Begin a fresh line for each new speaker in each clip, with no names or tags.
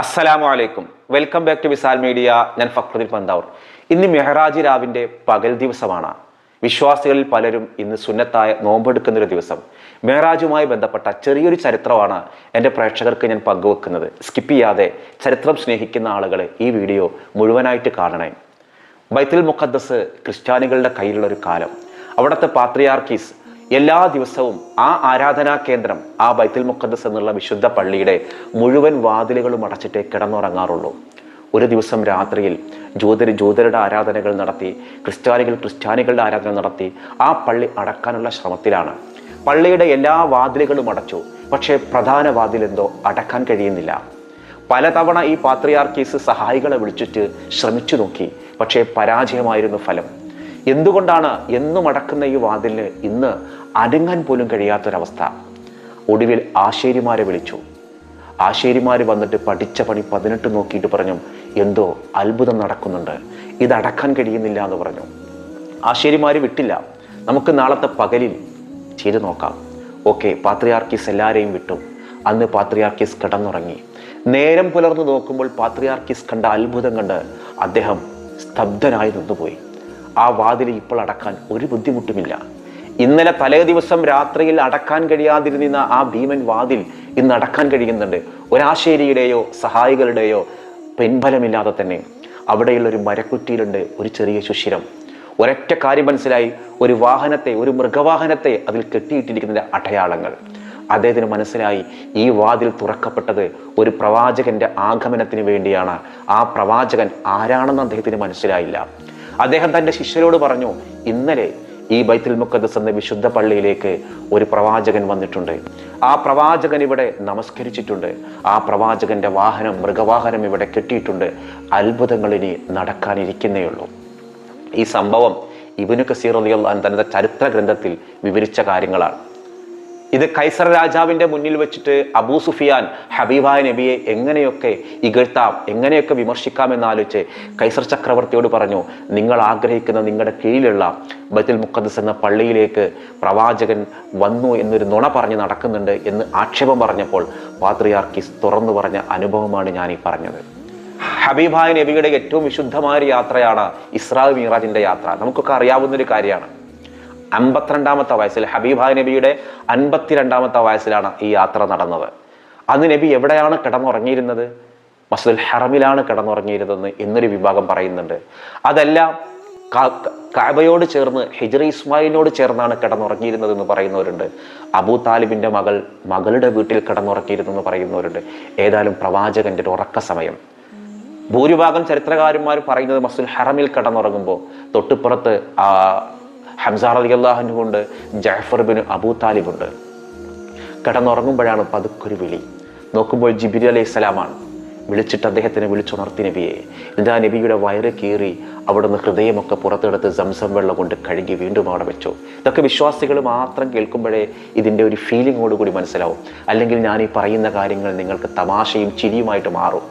അസ്സലാമു അലൈക്കും. Welcome back to Visal media. ഞാൻ ഫക്രുദ്ദീൻ പന്താവൂർ. ഇന്ന് മെഹറാജി രാവിന്റെ പകൽ ദിവസമാണ്. വിശ്വാസികളിൽ പലരും ഇന്ന് സുന്നത്തായ നോമ്പെടുക്കുന്നൊരു ദിവസം. മെഹ്റാജുമായി ബന്ധപ്പെട്ട ചെറിയൊരു ചരിത്രമാണ് എന്റെ പ്രേക്ഷകർക്ക് ഞാൻ പങ്കുവെക്കുന്നത്. സ്കിപ്പ് ചെയ്യാതെ ചരിത്രം സ്നേഹിക്കുന്ന ആളുകൾ ഈ വീഡിയോ മുഴുവനായിട്ട് കാണണേ. ബൈത്തുൽ മുഖദ്ദസ് ക്രിസ്ത്യാനികളുടെ കയ്യിലുള്ള ഒരു കാലം. അവിടുത്തെ പാത്രിയാർക്കീസ് എല്ലാ ദിവസവും ആ ആരാധനാ കേന്ദ്രം ആ ബൈത്തുൽ മുഖദ്ദസ് എന്നുള്ള വിശുദ്ധ പള്ളിയുടെ മുഴുവൻ വാതിലുകളും അടച്ചിട്ടേ കിടന്നുറങ്ങാറുള്ളൂ. ഒരു ദിവസം രാത്രിയിൽ ജ്യോതിര് ജ്യോതിരുടെ ആരാധനകൾ നടത്തി ക്രിസ്ത്യാനികൾ ക്രിസ്ത്യാനികളുടെ ആരാധന നടത്തി ആ പള്ളി അടക്കാനുള്ള ശ്രമത്തിലാണ്. പള്ളിയുടെ എല്ലാ വാതിലുകളും അടച്ചു. പക്ഷേ പ്രധാന വാതിലെന്തോ അടക്കാൻ കഴിയുന്നില്ല. പലതവണ ഈ പാത്രിയാർക്കീസ് സഹായികളെ വിളിച്ചിട്ട് ശ്രമിച്ചു നോക്കി. പക്ഷേ പരാജയമായിരുന്നു ഫലം. എന്തുകൊണ്ടാണ് എന്നും അടക്കുന്ന ഈ വാതിലിന് ഇന്ന് അടങ്ങാൻ പോലും കഴിയാത്തൊരവസ്ഥ? ഒടുവിൽ ആശേരിമാരെ വിളിച്ചു. ആശേരിമാർ വന്നിട്ട് പഠിച്ച പണി പതിനെട്ട് നോക്കിയിട്ട് പറഞ്ഞു എന്തോ അത്ഭുതം നടക്കുന്നുണ്ട്. ഇതടക്കാൻ കഴിയുന്നില്ല എന്ന് പറഞ്ഞു. ആശേരിമാർ വിട്ടില്ല. നമുക്ക് നാളത്തെ പകലിൽ ചെയ്തു നോക്കാം. ഓക്കെ പാത്രിയാർക്കീസ് എല്ലാവരെയും വിട്ടു. അന്ന് പാത്രിയാർക്കീസ് കിടന്നുറങ്ങി. നേരം പുലർന്നു നോക്കുമ്പോൾ പാത്രിയാർക്കീസ് കണ്ട അത്ഭുതം കണ്ട് അദ്ദേഹം സ്തബ്ധനായി നിന്നുപോയി. ആ വാതിൽ ഇപ്പോൾ അടക്കാൻ ഒരു ബുദ്ധിമുട്ടുമില്ല. ഇന്നലെ തലേ ദിവസം രാത്രിയിൽ അടക്കാൻ കഴിയാതിരുന്ന ആ ഭീമൻ വാതിൽ ഇന്ന് അടക്കാൻ കഴിയുന്നുണ്ട്. ഒരാശേരിയുടെയോ സഹായികളുടെയോ പിൻബലമില്ലാതെ തന്നെ. അവിടെയുള്ള ഒരു മരക്കുറ്റിയിലുണ്ട് ഒരു ചെറിയ ശുശിരം ഒരൊറ്റ കാര്യം മനസ്സിലായി. ഒരു വാഹനത്തെ ഒരു മൃഗവാഹനത്തെ അതിൽ കെട്ടിയിട്ടിരിക്കുന്നതിന്റെ അടയാളങ്ങൾ. അദ്ദേഹത്തിന് മനസ്സിലായി. ഈ വാതിൽ തുറക്കപ്പെട്ടത് ഒരു പ്രവാചകന്റെ ആഗമനത്തിന് വേണ്ടിയാണ്. ആ പ്രവാചകൻ ആരാണെന്ന് അദ്ദേഹത്തിന് മനസ്സിലായില്ല. അദ്ദേഹം തന്റെ ശിഷ്യരോട് പറഞ്ഞു ഇന്നലെ ഈ ബൈത്തുൽ മുക്കദ്സ് എന്ന വിശുദ്ധ പള്ളിയിലേക്ക് ഒരു പ്രവാചകൻ വന്നിട്ടുണ്ട്. ആ പ്രവാചകൻ ഇവിടെ നമസ്കരിച്ചിട്ടുണ്ട്. ആ പ്രവാചകന്റെ വാഹനം മൃഗവാഹനം ഇവിടെ കെട്ടിയിട്ടുണ്ട്. അത്ഭുതങ്ങൾ ഇനി നടക്കാനിരിക്കുന്നേ ഉള്ളൂ. ഈ സംഭവം ഇബിനു കസീർ അലിയുള്ള തന്റെ ചരിത്ര ഗ്രന്ഥത്തിൽ വിവരിച്ച കാര്യങ്ങളാണ്. ഇത് കൈസർ രാജാവിന്റെ മുന്നിൽ വെച്ചിട്ട് അബൂ സുഫിയാൻ ഹബീബായ നബിയെ എങ്ങനെയൊക്കെ ഇകഴ്ത്താം എങ്ങനെയൊക്കെ വിമർശിക്കാം എന്നാലോചിച്ച് കൈസർ ചക്രവർത്തിയോട് പറഞ്ഞു നിങ്ങൾ ആഗ്രഹിക്കുന്ന നിങ്ങളുടെ കീഴിലുള്ള ബത്തിൽ മുഖദ്സ് എന്ന പള്ളിയിലേക്ക് പ്രവാചകൻ വന്നു എന്നൊരു നുണ പറഞ്ഞ് നടക്കുന്നുണ്ട് എന്ന് ആക്ഷേപം പറഞ്ഞപ്പോൾ പാത്രിയാർക്കിസ് തുറന്നു പറഞ്ഞ അനുഭവമാണ് ഞാൻ ഈ പറഞ്ഞത്. ഹബീബായ നബിയുടെ ഏറ്റവും വിശുദ്ധമായ യാത്രയാണ് ഇസ്രാ മീറാജിന്റെ യാത്ര. നമുക്കൊക്കെ അറിയാവുന്ന ഒരു കാര്യമാണ്. അമ്പത്തിരണ്ടാമത്തെ വയസ്സിൽ ഹബീബ നബിയുടെ അൻപത്തിരണ്ടാമത്തെ വയസ്സിലാണ് ഈ യാത്ര നടന്നത്. അന്ന് നബി എവിടെയാണ് കിടന്നുറങ്ങിയിരുന്നത്? മസ്ജിദുൽ ഹറമിലാണ് കിടന്നുറങ്ങിയിരുന്നതെന്ന് എന്നൊരു വിഭാഗം പറയുന്നുണ്ട്. അതല്ല കാബയോട് ചേർന്ന് ഹിജറി ഇസ്മായിലിനോട് ചേർന്നാണ് കിടന്നുറങ്ങിയിരുന്നത് എന്ന് പറയുന്നവരുണ്ട്. അബൂ താലിബിന്റെ മകൾ മകളുടെ വീട്ടിൽ കിടന്നുറക്കിയിരുന്നു എന്ന് പറയുന്നവരുണ്ട്. ഏതായാലും പ്രവാചകന്റെ ഒരു ഉറക്ക സമയം. ഭൂരിഭാഗം ചരിത്രകാരന്മാർ പറയുന്നത് മസ്ജിദുൽ ഹറമിൽ കിടന്നുറങ്ങുമ്പോൾ തൊട്ടുപുറത്ത് ആ ഹംസാർ അലി അള്ളാഹുവിന്റെ കൊണ്ട് ജാഫർ ബിൻ അബൂ താലിബുണ്ട്. കിടന്നുറങ്ങുമ്പോഴാണ് പതുക്കൊരു വിളി. നോക്കുമ്പോൾ ജിബിരി അലൈഹി സ്വലാമാണ്. വിളിച്ചിട്ട് അദ്ദേഹത്തിനെ വിളിച്ചുണർത്തി നബിയെ. എന്നിട്ട് നബിയുടെ വയറ് കീറി അവിടുന്ന് ഹൃദയമൊക്കെ പുറത്തെടുത്ത് സംസം വെള്ളം കൊണ്ട് കഴുകി വീണ്ടും അവിടെ വെച്ചു. ഇതൊക്കെ വിശ്വാസികൾ മാത്രം കേൾക്കുമ്പോഴേ ഇതിന്റെ ഒരു ഫീലിങ്ങോട് കൂടി മനസ്സിലാവും. അല്ലെങ്കിൽ ഞാൻ ഈ പറയുന്ന കാര്യങ്ങൾ നിങ്ങൾക്ക് തമാശയും ചിരിയുമായിട്ട് മാറും.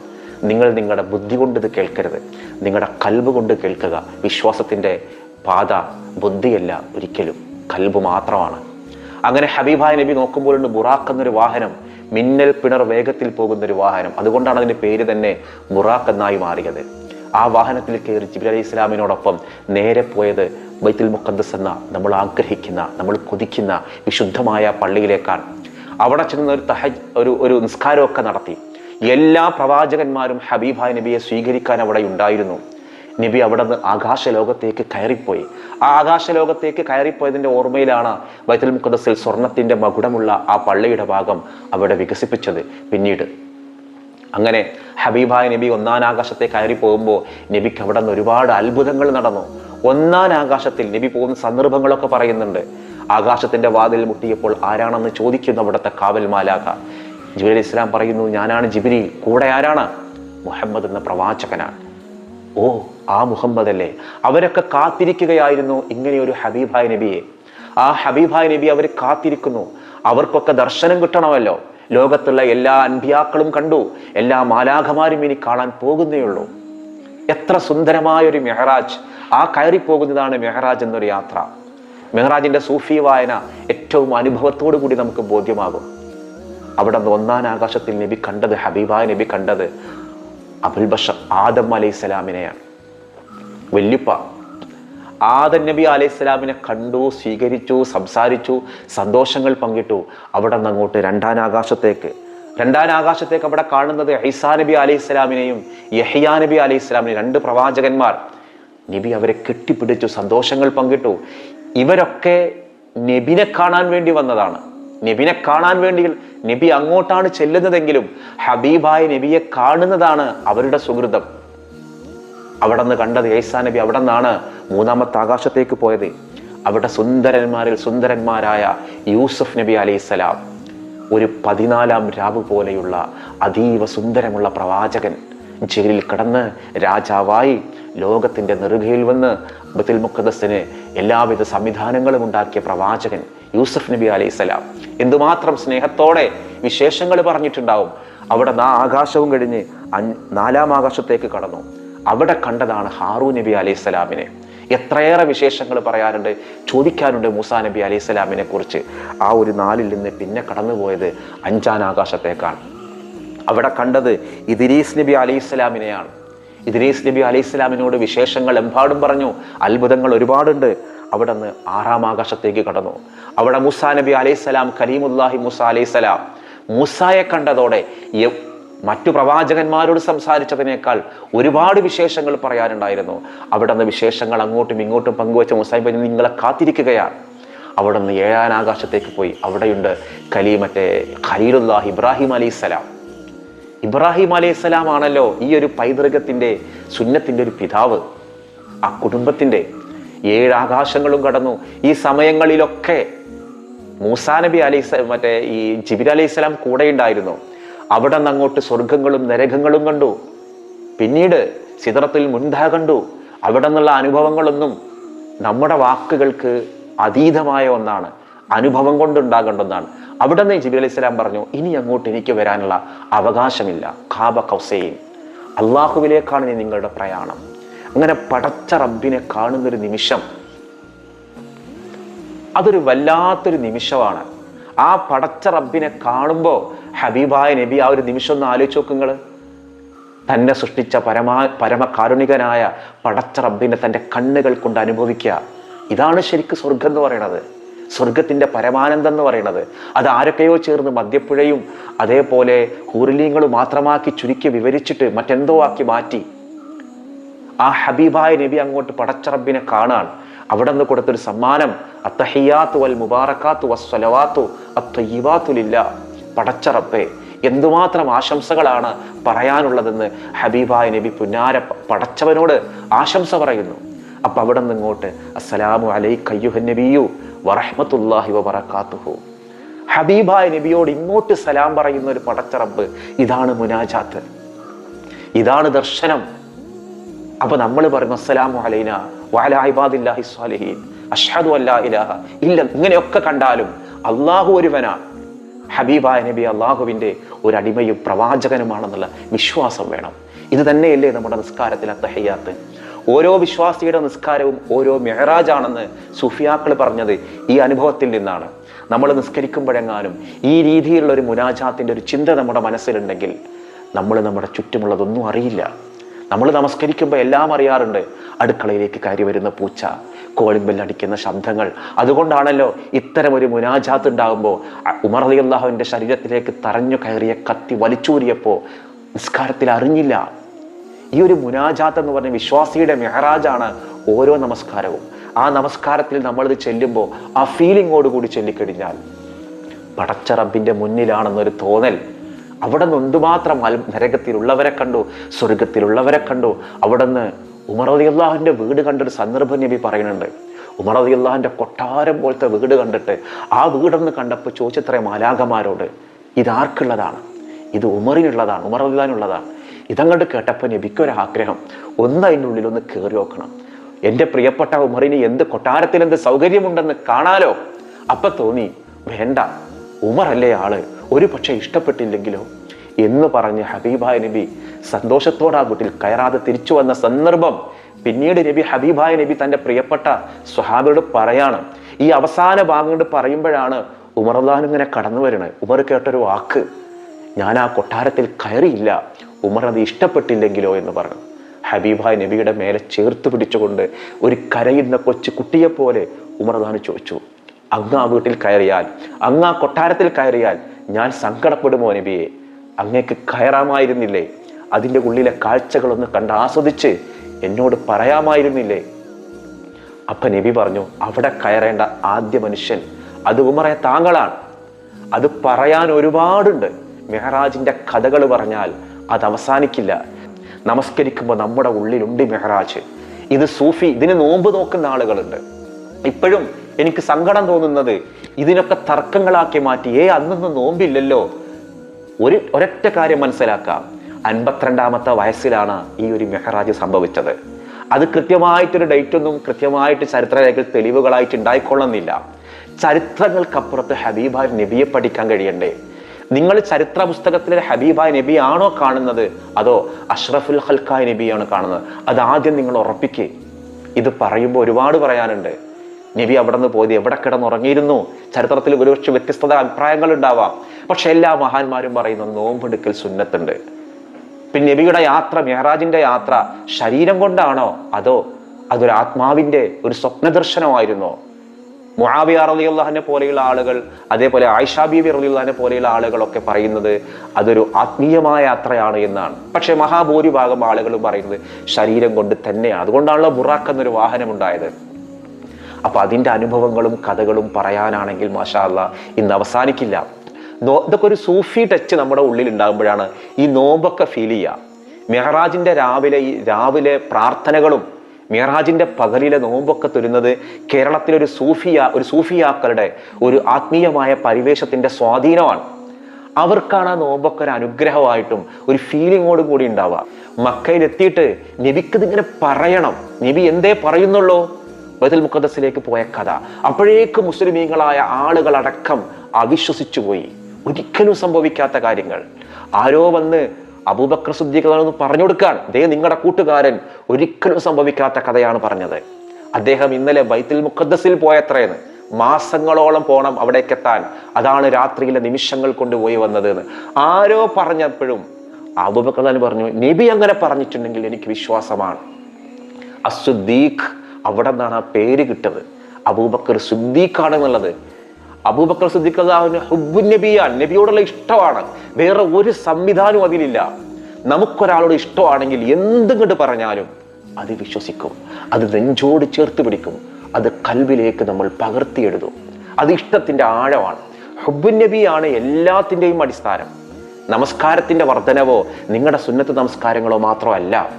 നിങ്ങൾ നിങ്ങളുടെ ബുദ്ധി കൊണ്ട് ഇത് കേൾക്കരുത്. നിങ്ങളുടെ കൽബ് കൊണ്ട് കേൾക്കുക. വിശ്വാസത്തിന്റെ പാത ബുദ്ധിയല്ല ഒരിക്കലും. കൽബ് മാത്രമാണ്. അങ്ങനെ ഹബീബായ നബി നോക്കുമ്പോഴുണ്ട് ബുറാഖ് എന്നൊരു വാഹനം മിന്നൽ പിണർ വേഗത്തിൽ പോകുന്ന ഒരു വാഹനം. അതുകൊണ്ടാണ് അതിന്റെ പേര് തന്നെ ബുറാഖ് എന്നായി മാറിയത്. ആ വാഹനത്തിൽ കയറി ജിബിൽ അലി ഇസ്ലാമിനോടൊപ്പം നേരെ പോയത് ബൈത്തുൽ മുഖദ്ദസ് എന്ന നമ്മൾ ആഗ്രഹിക്കുന്ന നമ്മൾ കൊതിക്കുന്ന വിശുദ്ധമായ പള്ളിയിലേക്കാണ്. അവിടെ ചെന്ന് ഒരു തഹജ് ഒരു ഒരു നിസ്കാരമൊക്കെ നടത്തി. എല്ലാ പ്രവാചകന്മാരും ഹബീബായ നബിയെ സ്വീകരിക്കാൻ അവിടെ ഉണ്ടായിരുന്നു. നബി അവിടെ നിന്ന് ആകാശ ലോകത്തേക്ക് കയറിപ്പോയി. ആ ആകാശ ലോകത്തേക്ക് കയറിപ്പോയതിന്റെ ഓർമ്മയിലാണ് ബൈത്തുൽ മുഖദസിൽ സ്വർണത്തിന്റെ മകുടമുള്ള ആ പള്ളിയുടെ ഭാഗം അവിടെ വികസിപ്പിച്ചത്. പിന്നീട് അങ്ങനെ ഹബീബായ നബി ഒന്നാം ആകാശത്തെ കയറി പോകുമ്പോൾ നബിക്ക് അവിടെ നിന്ന് ഒരുപാട് അത്ഭുതങ്ങൾ നടന്നു. ഒന്നാം ആകാശത്തിൽ നബി പോകുന്ന സന്ദർഭങ്ങളൊക്കെ പറയുന്നുണ്ട്. ആകാശത്തിന്റെ വാതിൽ മുട്ടിയപ്പോൾ ആരാണെന്ന് ചോദിക്കുന്നു അവിടുത്തെ കാവൽ മാലാക ജിബിൽ ഇസ്ലാം പറയുന്നു ഞാനാണ് ജിബിരി കൂടെ ആരാണ്? മുഹമ്മദ് എന്ന പ്രവാചകനാണ്. ഓ ആ മുഹമ്മദ് അല്ലേ അവരൊക്കെ കാത്തിരിക്കുകയായിരുന്നു ഇങ്ങനെ ഒരു ഹബീബായ നബിയെ. ആ ഹബീബായ നബി അവർ കാത്തിരിക്കുന്നു. അവർക്കൊക്കെ ദർശനം കിട്ടണമല്ലോ. ലോകത്തുള്ള എല്ലാ അൻപിയാക്കളും കണ്ടു. എല്ലാ മാലാഖമാരും ഇനി കാണാൻ പോകുന്നേയുള്ളൂ. എത്ര സുന്ദരമായ ഒരു മെഹറാജ്. ആ കയറിപ്പോകുന്നതാണ് മെഹറാജ് എന്നൊരു യാത്ര. മെഹറാജിന്റെ സൂഫി വായന ഏറ്റവും അനുഭവത്തോടു കൂടി നമുക്ക് ബോധ്യമാകും. അവിടെ ഒന്നാം ആകാശത്തിൽ നബി കണ്ടത് ഹബീബായ നബി കണ്ടത് അബുൽ ബഷർ ആദം അലൈഹി സ്വലാമിനെയാണ് വല്യുപ്പ. ആദൻ നബി അലൈഹി സ്വലാമിനെ കണ്ടു സ്വീകരിച്ചു സംസാരിച്ചു സന്തോഷങ്ങൾ പങ്കിട്ടു. അവിടെ നിന്ന് അങ്ങോട്ട് രണ്ടാം ആകാശത്തേക്ക്. രണ്ടാം ആകാശത്തേക്ക് അവിടെ കാണുന്നത് ഐസാ നബി അലൈഹി സ്വലാമിനെയും യഹിയാ നബി അലൈഹി സ്വലാമിനെയും രണ്ട് പ്രവാചകന്മാർ. നബി അവരെ കെട്ടിപ്പിടിച്ചു സന്തോഷങ്ങൾ പങ്കിട്ടു. ഇവരൊക്കെ നബിനെ കാണാൻ വേണ്ടി വന്നതാണ്. നബിനെ കാണാൻ വേണ്ടി നബി അങ്ങോട്ടാണ് ചെല്ലുന്നതെങ്കിലും ഹബീബായ നബിയെ കാണുന്നതാണ് അവരുടെ സുഹൃതം. അവിടെ നിന്ന് കണ്ടത് ഏസാ നബി അവിടെ നിന്നാണ് മൂന്നാമത്തെ ആകാശത്തേക്ക് പോയത്. അവിടെ സുന്ദരന്മാരിൽ സുന്ദരന്മാരായ യൂസഫ് നബി അലൈസലാം ഒരു പതിനാലാം രാവ് പോലെയുള്ള അതീവ സുന്ദരമുള്ള പ്രവാചകൻ ജയിലിൽ കടന്ന് രാജാവായി ലോകത്തിന്റെ നെറുകയിൽ വന്ന് ബത്തിൽ മുഖദസിന് എല്ലാവിധ സംവിധാനങ്ങളും ഉണ്ടാക്കിയ പ്രവാചകൻ യൂസഫ് നബി അലൈസലാം എന്തുമാത്രം സ്നേഹത്തോടെ വിശേഷങ്ങൾ പറഞ്ഞിട്ടുണ്ടാവും. അവിടെ നാ ആകാശവും കഴിഞ്ഞ് നാലാം ആകാശത്തേക്ക് കടന്നു. അവിടെ കണ്ടതാണ് ഹാറൂ നബി അലൈഹി സ്വലാമിനെ. എത്രയേറെ വിശേഷങ്ങൾ പറയാറുണ്ട് ചോദിക്കാനുണ്ട് മൂസാ നബി അലൈഹി സ്വലാമിനെ കുറിച്ച്. ആ ഒരു നാലിൽ നിന്ന് പിന്നെ കടന്നുപോയത് അഞ്ചാം ആകാശത്തേക്കാണ്. അവിടെ കണ്ടത് ഇദ്രീസ് നബി അലൈഹി സ്വലാമിനെയാണ്. ഇദ്രീസ് നബി അലൈഹി സ്വലാമിനോട് വിശേഷങ്ങൾ എമ്പാടും പറഞ്ഞു അത്ഭുതങ്ങൾ ഒരുപാടുണ്ട്. അവിടെ നിന്ന് ആറാം ആകാശത്തേക്ക് കടന്നു. അവിടെ മുസാ നബി അലൈഹി സ്വലാം കലീമുല്ലാഹി മുസ അലൈഹി സ്വലാം. മൂസായെ കണ്ടതോടെ മറ്റു പ്രവാചകന്മാരോട് സംസാരിച്ചതിനേക്കാൾ ഒരുപാട് വിശേഷങ്ങൾ പറയാനുണ്ടായിരുന്നു. അവിടെ നിന്ന് വിശേഷങ്ങൾ അങ്ങോട്ടും ഇങ്ങോട്ടും പങ്കുവച്ച മുസായി പറഞ്ഞു നിങ്ങളെ കാത്തിരിക്കുകയാണ്. അവിടെ നിന്ന് ഏഴാൻ ആകാശത്തേക്ക് പോയി. അവിടെയുണ്ട് കലീ മറ്റേ ഖലീലുല്ലാഹ് ഇബ്രാഹിം അലൈഹി സ്വലാം. ഇബ്രാഹിം അലൈഹി സ്വലാം ആണല്ലോ ഈ ഒരു പൈതൃകത്തിന്റെ സുന്നത്തിന്റെ ഒരു പിതാവ്. ആ കുടുംബത്തിന്റെ ഏഴ് ആകാശങ്ങളും കടന്നു. ഈ സമയങ്ങളിലൊക്കെ മൂസാ നബി അലൈഹി മറ്റേ ഈ ജിബിർ അലൈഹി സ്വലാം കൂടെ ഉണ്ടായിരുന്നു അവിടെ നിന്ന് അങ്ങോട്ട് സ്വർഗങ്ങളും നരകങ്ങളും കണ്ടു. പിന്നീട് സിതറത്തിൽ മുൻതാ കണ്ടു. അവിടെ നിന്നുള്ള അനുഭവങ്ങളൊന്നും നമ്മുടെ വാക്കുകൾക്ക് അതീതമായ ഒന്നാണ്. അനുഭവം കൊണ്ടുണ്ടാകേണ്ട ഒന്നാണ്. അവിടെ നിന്ന് ജിബി അലൈഹി സ്വലാം പറഞ്ഞു ഇനി അങ്ങോട്ട് എനിക്ക് വരാനുള്ള അവകാശമില്ല. ഖാബ കൗസൈൻ. അള്ളാഹുവിലേക്കാണ് ഇനി നിങ്ങളുടെ പ്രയാണം. അങ്ങനെ പടച്ച റബ്ബിനെ കാണുന്നൊരു നിമിഷം. അതൊരു വല്ലാത്തൊരു നിമിഷമാണ്. ആ പടച്ച റബ്ബിനെ കാണുമ്പോൾ ഹബീബായ നബി ആ ഒരു നിമിഷം ഒന്ന് ആലോചിച്ച് നോക്കുങ്ങൾ തന്നെ സൃഷ്ടിച്ച പരമാ പരമകാരുണികനായ പടച്ച റബ്ബിനെ തന്റെ കണ്ണുകൾ കൊണ്ട് അനുഭവിക്കുക. ഇതാണ് ശരിക്കും സ്വർഗം എന്ന് പറയുന്നത്. സ്വർഗത്തിന്റെ പരമാനന്ദം എന്ന് പറയുന്നത്. അത് ആരൊക്കെയോ ചേർന്ന് മദ്യപ്പുഴയും അതേപോലെ ഹൂർലീങ്ങളും മാത്രമാക്കി ചുരുക്കി വിവരിച്ചിട്ട് മറ്റെന്തോ ആക്കി മാറ്റി. ആ ഹബീബായ നബി അങ്ങോട്ട് പടച്ച റബ്ബിനെ കാണാൻ അവിടെ നിന്ന് കൊടുത്തൊരു സമ്മാനം അത്തഹിയാത്തു വൽ മുബാറക്കാത്തു വസ്വലവാത്തു അത്തയ്യവാത്തുലില്ല പടച്ചറബെ എന്തുമാത്രം ആശംസകളാണ് പറയാനുള്ളതെന്ന് ഹബീബായ നബി പുന്നാര പടച്ചവനോട് ആശംസ പറയുന്നു. അപ്പം അവിടെ നിന്ന് ഇങ്ങോട്ട് അസ്സലാമു കയ്യുഹ നബിയു വറഹ്മത്തുല്ലാഹി വബറകാതുഹു ഹബീബായ നബിയോട് ഇങ്ങോട്ട് സലാം പറയുന്ന ഒരു പടച്ചറബ് ഇതാണ് മുനാജാത്ത്. ഇതാണ് ദർശനം. അപ്പൊ നമ്മൾ പറയും അസ്സലാമു അലൈന വഅല ഇബാദില്ലാഹി സ്വാലിഹീൻ. അല്ലാ ഇലാഹ ഇല്ല ഇങ്ങനെയൊക്കെ കണ്ടാലും അള്ളാഹു ഒരുവനാണ് ഹബീബായ നബി അള്ളാഹുവിന്റെ ഒരു അടിമയും പ്രവാചകനുമാണെന്നുള്ള വിശ്വാസം വേണം. ഇത് തന്നെയല്ലേ നമ്മുടെ നിസ്കാരത്തിൽ അത്തഹയ്യാത്ത് ഓരോ വിശ്വാസിയുടെ നിസ്കാരവും ഓരോ മെഹറാജാണെന്ന് സുഫിയാക്കൾ പറഞ്ഞത് ഈ അനുഭവത്തിൽ നിന്നാണ്. നമ്മൾ നിസ്കരിക്കുമ്പോഴെങ്ങാനും ഈ രീതിയിലുള്ള ഒരു മുനാജാത്തിന്റെ ഒരു ചിന്ത നമ്മുടെ മനസ്സിലുണ്ടെങ്കിൽ നമ്മൾ നമ്മുടെ ചുറ്റുമുള്ളതൊന്നും അറിയില്ല. നമ്മൾ നമസ്കരിക്കുമ്പോൾ എല്ലാം അറിയാറുണ്ട്. അടുക്കളയിലേക്ക് കയറി വരുന്ന പൂച്ച കോളിംഗ് ബെല്ലടിക്കുന്ന ശബ്ദങ്ങൾ. അതുകൊണ്ടാണല്ലോ ഇത്തരം ഒരു മുനാജാത്ത് ഉണ്ടാകുമ്പോൾ ഉമർ അലി അള്ളാഹുവിന്റെ ശരീരത്തിലേക്ക് തറഞ്ഞു കയറിയ കത്തി വലിച്ചൂരിയപ്പോൾ നിസ്കാരത്തിൽ അറിഞ്ഞില്ല. ഈ ഒരു മുനാജാത്ത് എന്ന് പറഞ്ഞ വിശ്വാസിയുടെ മെഹറാജാണ് ഓരോ നമസ്കാരവും. ആ നമസ്കാരത്തിൽ നമ്മളിത് ചെല്ലുമ്പോൾ ആ ഫീലിങ്ങോട് കൂടി ചൊല്ലിക്കഴിഞ്ഞാൽ പടച്ച റബ്ബിന്റെ മുന്നിലാണെന്നൊരു തോന്നൽ. അവിടെ നിന്ന് എന്തുമാത്രം നരകത്തിലുള്ളവരെ കണ്ടു സ്വർഗത്തിലുള്ളവരെ കണ്ടു അവിടെ നിന്ന് ഉമർ അലി അള്ളാഹുവിന്റെ വീട് കണ്ടൊരു സന്ദർഭം നബി പറയുന്നുണ്ട്. ഉമർ അലി കൊട്ടാരം പോലത്തെ വീട് കണ്ടിട്ട് ആ വീടൊന്ന് കണ്ടപ്പോൾ ചോദിച്ചത്രേ മാലാകമാരോട് ഇതാർക്കുള്ളതാണ്? ഇത് ഉമറിനുള്ളതാണ് ഉമർ അള്ളാഹിനുള്ളതാണ് ഇതങ്ങോട്ട് കേട്ടപ്പോൾ നബിക്കൊരാഗ്രഹം ഒന്ന് അതിന്റെ ഉള്ളിൽ ഒന്ന് കയറി നോക്കണം. എന്റെ പ്രിയപ്പെട്ട ഉമറിന് എന്ത് കൊട്ടാരത്തിൽ എന്ത് സൗകര്യമുണ്ടെന്ന് കാണാലോ? അപ്പൊ തോന്നി വേണ്ട ഉമർ അല്ലേ ആൾ. ഒരു പക്ഷെ ഇഷ്ടപ്പെട്ടില്ലെങ്കിലോ? എന്ന് പറഞ്ഞ് ഹബീബായ നബി സന്തോഷത്തോടെ ആ വീട്ടിൽ കയറാതെ തിരിച്ചു വന്ന സന്ദർഭം പിന്നീട് നബി ഹബീബായ നബി തന്റെ പ്രിയപ്പെട്ട സ്വഹാബിയോട് പറയാണ്. ഈ അവസാന ഭാഗം കൊണ്ട് പറയുമ്പോഴാണ് ഉമർദാൻ ഇങ്ങനെ കടന്നു വരുന്നത്. ഉമർ കേട്ടൊരു വാക്ക് ഞാൻ ആ കൊട്ടാരത്തിൽ കയറിയില്ല. ഉമർ അത് ഇഷ്ടപ്പെട്ടില്ലെങ്കിലോ? എന്ന് പറഞ്ഞു. ഹബീബായ് നബിയുടെ മേലെ ചേർത്ത് പിടിച്ചുകൊണ്ട് ഒരു കരയുന്ന കൊച്ചു കുട്ടിയെപ്പോലെ ഉമർദാൻ ചോദിച്ചു അങ്ങ് ആ വീട്ടിൽ കയറിയാൽ അങ്ങ് ആ കൊട്ടാരത്തിൽ കയറിയാൽ ഞാൻ സങ്കടപ്പെടുമോ നബിയെ? അങ്ങേക്ക് കയറാമായിരുന്നില്ലേ? അതിന്റെ ഉള്ളിലെ കാഴ്ചകളൊന്ന് കണ്ട് ആസ്വദിച്ച് എന്നോട് പറയാമായിരുന്നില്ലേ? അപ്പ നബി പറഞ്ഞു അവിടെ കയറേണ്ട ആദ്യ മനുഷ്യൻ അത് ഉമറെ താങ്കളാണ്. അത് പറയാൻ ഒരുപാടുണ്ട്. മെഹറാജിന്റെ കഥകൾ പറഞ്ഞാൽ അത് അവസാനിക്കില്ല. നമസ്കരിക്കുമ്പോൾ നമ്മുടെ ഉള്ളിലുണ്ട് മെഹറാജ്. ഇത് സൂഫി ഇതിന് നോമ്പ് നോക്കുന്ന ആളുകളുണ്ട്. ഇപ്പോഴും എനിക്ക് സങ്കടം തോന്നുന്നത് ഇതിനൊക്കെ തർക്കങ്ങളാക്കി മാറ്റി ഏ അന്നൊന്നും നോമ്പില്ലല്ലോ. ഒരു ഒരൊറ്റ കാര്യം മനസ്സിലാക്കാം. അൻപത്തിരണ്ടാമത്തെ വയസ്സിലാണ് ഈ ഒരു മെഹറാജ് സംഭവിച്ചത്. അത് കൃത്യമായിട്ടൊരു ഡേറ്റ് ഒന്നും കൃത്യമായിട്ട് ചരിത്രരേഖകൾ തെളിവുകളായിട്ട് ഉണ്ടായിക്കൊള്ളുന്നില്ല. ചരിത്രങ്ങൾക്കപ്പുറത്ത് ഹബീബായ് നബിയെ പഠിക്കാൻ കഴിയണ്ടേ? നിങ്ങൾ ചരിത്ര പുസ്തകത്തിലെ ഹബീബായ് നബി ആണോ കാണുന്നത്? അതോ അഷ്റഫുൽ ഹൽക്കായ് നബിയാണ് കാണുന്നത്? അത് ആദ്യം നിങ്ങൾ ഉറപ്പിക്കേ. ഇത് പറയുമ്പോൾ ഒരുപാട് പറയാനുണ്ട്. നബി അവിടെ നിന്ന് പോയത് എവിടെ കിടന്നുറങ്ങിയിരുന്നു? ചരിത്രത്തിൽ ഒരുപക്ഷെ വ്യത്യസ്തത അഭിപ്രായങ്ങൾ ഉണ്ടാവാം. പക്ഷെ എല്ലാ മഹാന്മാരും പറയുന്ന നോമ്പെടുക്കൽ സുന്നത്തുണ്ട്. പിന്നെ നബിയുടെ യാത്ര മെഹറാജിന്റെ യാത്ര ശരീരം കൊണ്ടാണോ? അതോ അതൊരു ആത്മാവിന്റെ ഒരു സ്വപ്ന ദർശനമായിരുന്നോ മുഹാബിയ റലിയുള്ളഹാനെ പോലെയുള്ള ആളുകൾ അതേപോലെ ആയിഷാ ബീബി റലിയുള്ളഹാനെ പോലെയുള്ള ആളുകളൊക്കെ പറയുന്നത് അതൊരു ആത്മീയമായ യാത്രയാണ് എന്നാണ്. പക്ഷെ മഹാഭൂരിഭാഗം ആളുകളും പറയുന്നത് ശരീരം കൊണ്ട് തന്നെയാണ് അതുകൊണ്ടാണല്ലോ ബുറാഖ് എന്നൊരു വാഹനം ഉണ്ടായത് അപ്പൊ അതിന്റെ അനുഭവങ്ങളും കഥകളും പറയാനാണെങ്കിൽ മാഷാ ഇന്ന് അവസാനിക്കില്ല. ഇതൊക്കെ ഒരു സൂഫി ടച്ച് നമ്മുടെ ഉള്ളിൽ ഉണ്ടാകുമ്പോഴാണ് ഈ നോമ്പൊക്കെ ഫീൽ ചെയ്യുക. മെഹറാജിന്റെ രാവിലെ ഈ രാവിലെ പ്രാർത്ഥനകളും മെഹറാജിന്റെ പകലിലെ നോമ്പൊക്കെ തരുന്നത് കേരളത്തിലെ ഒരു സൂഫിയ ഒരു സൂഫിയാക്കളുടെ ഒരു ആത്മീയമായ പരിവേഷത്തിന്റെ സ്വാധീനമാണ്. അവർക്കാണ് ആ നോമ്പൊക്കെ ഒരു അനുഗ്രഹമായിട്ടും ഒരു ഫീലിങ്ങോടും കൂടി ഉണ്ടാവുക. മക്കയിലെത്തിയിട്ട് നബിക്ക് ഇങ്ങനെ പറയണം. നബി എന്തേ പറയുന്നുള്ളൂ? ബദൽ മുഖദ്സിലേക്ക് പോയ കഥ. അപ്പോഴേക്ക് മുസ്ലിമീങ്ങളായ ആളുകളടക്കം അവിശ്വസിച്ചു പോയി ഒരിക്കലും സംഭവിക്കാത്ത കാര്യങ്ങൾ. ആരോ വന്ന് അബൂബക്കർ സുദ്ദീഖാണെന്ന് പറഞ്ഞു കൊടുക്കാൻ ദേ നിങ്ങളുടെ കൂട്ടുകാരൻ ഒരിക്കലും സംഭവിക്കാത്ത കഥയാണ് പറഞ്ഞത്. അദ്ദേഹം ഇന്നലെ ബൈത്തിൽ മുഖദ്സിൽ പോയത്രയെന്ന് മാസങ്ങളോളം പോണം അവിടേക്ക് എത്താൻ അതാണ് രാത്രിയിലെ നിമിഷങ്ങൾ കൊണ്ട് പോയി വന്നത് എന്ന് ആരോ പറഞ്ഞപ്പോഴും അബൂബക്കർ പറഞ്ഞു നബി അങ്ങനെ പറഞ്ഞിട്ടുണ്ടെങ്കിൽ എനിക്ക് വിശ്വാസമാണ്. അസുദ്ദീഖ് അവിടെ നിന്നാണ് ആ പേര് കിട്ടത്. അബൂബക്കർ സുദ്ദീഖാണ് എന്നുള്ളത് അബൂബക്കർ സുദ്ദീഖ് ഹുബു നബിയാൻ നബിയോടുള്ള ഇഷ്ടമാണ്. വേറെ ഒരു സംവിധാനവും അതിലില്ല. നമുക്കൊരാളോട് ഇഷ്ടമാണെങ്കിൽ എന്തും കണ്ട് പറഞ്ഞാലും അത് വിശ്വസിക്കും. അത് നെഞ്ചോട് ചേർത്ത് പിടിക്കും. അത് കൽവിലേക്ക് നമ്മൾ പകർത്തിയെഴുതും അത് ഇഷ്ടത്തിന്റെ ആഴമാണ്. ഹുബുൻ നബിയാണ് എല്ലാത്തിന്റെയും അടിസ്ഥാനം. നമസ്കാരത്തിന്റെ വർധനവോ നിങ്ങളുടെ സുന്നത്ത് നമസ്കാരങ്ങളോ മാത്രമല്ല.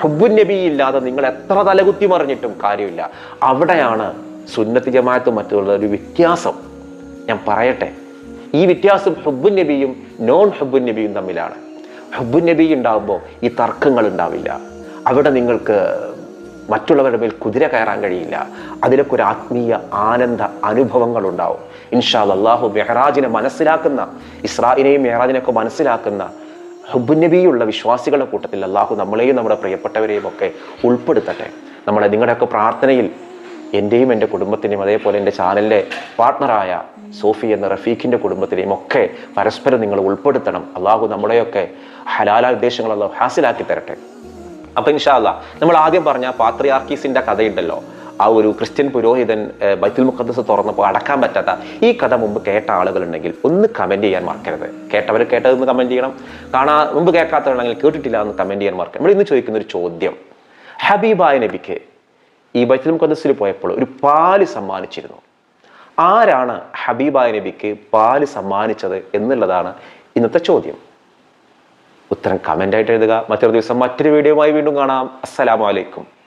ഹുബുൻ നബി ഇല്ലാതെ നിങ്ങൾ എത്ര തലകുത്തി മറിഞ്ഞിട്ടും കാര്യമില്ല. അവിടെയാണ് സുന്നത്ത് ജമാഅത്തും മറ്റുള്ള ഒരു വ്യത്യാസം. ഞാൻ പറയട്ടെ. ഈ വ്യത്യാസം ഹുബുൻ നബിയും നോൺ ഹുബുൻ നബിയും തമ്മിലാണ്. ഹുബുൻ നബി ഉണ്ടാകുമ്പോൾ ഈ തർക്കങ്ങൾ ഉണ്ടാവില്ല. അവിടെ നിങ്ങൾക്ക് മറ്റുള്ളവരുടെ മേൽ കുതിര കയറാൻ കഴിയില്ല. അതിലൊക്കെ ഒരു ആത്മീയ ആനന്ദ അനുഭവങ്ങൾ ഉണ്ടാവും. ഇൻഷാ അള്ളാഹു മെഹറാജിനെ മനസ്സിലാക്കുന്ന ഇസ്രായിനെയും മെഹറാജിനെയൊക്കെ മനസ്സിലാക്കുന്ന ഹുബുനബിയുള്ള വിശ്വാസികളുടെ കൂട്ടത്തിൽ അള്ളാഹു നമ്മളെയും നമ്മുടെ പ്രിയപ്പെട്ടവരെയും ഒക്കെ ഉൾപ്പെടുത്തട്ടെ. നമ്മളെ നിങ്ങളുടെയൊക്കെ പ്രാർത്ഥനയിൽ എന്റെയും എന്റെ കുടുംബത്തിന്റെയും അതേപോലെ എന്റെ ചാനലിലെ പാർട്ട്ണറായ സോഫി എന്ന റഫീഖിന്റെ കുടുംബത്തിനെയും ഒക്കെ പരസ്പരം നിങ്ങൾ ഉൾപ്പെടുത്തണം. അള്ളാഹു നമ്മുടെയൊക്കെ ഹലാല ഉദ്ദേശങ്ങൾ ഹാസിലാക്കി തരട്ടെ. അപ്പം ഇൻഷാല്ല നമ്മൾ ആദ്യം പറഞ്ഞ പാത്രിയാർക്കീസിന്റെ കഥയുണ്ടല്ലോ. ആ ഒരു ക്രിസ്ത്യൻ പുരോഹിതൻ ബൈത്തുൽ മുഖദ്ദസ് തുറന്നപ്പോൾ അടക്കാൻ പറ്റാത്ത ഈ കഥ മുമ്പ് കേട്ട ആളുകളുണ്ടെങ്കിൽ ഒന്ന് കമന്റ് ചെയ്യാൻ മറക്കരുത്. കേട്ടവർ കേട്ടതെന്ന് കമന്റ് ചെയ്യണം. കാണാ മുമ്പ് കേൾക്കാത്തവരാണെങ്കിൽ കേട്ടിട്ടില്ല എന്ന് കമന്റ് ചെയ്യാൻ മറക്കണം നമ്മൾ ഇന്ന് ചോദിക്കുന്ന ഒരു ചോദ്യം. ഹബീബായ നബിക്ക് ഈ ബൈത്തുൽ മുഖദ്ദസിൽ പോയപ്പോൾ ഒരു പാൽ സമ്മാനിച്ചിരുന്നു. ആരാണ് ഹബീബായ നബിക്ക് പാൽ സമ്മാനിച്ചത് എന്നുള്ളതാണ് ഇന്നത്തെ ചോദ്യം. ഉത്തരം കമന്റായിട്ട് എഴുതുക. മറ്റൊരു ദിവസം മറ്റൊരു വീഡിയോയുമായി വീണ്ടും കാണാം. അസ്സലാമു അലൈക്കും.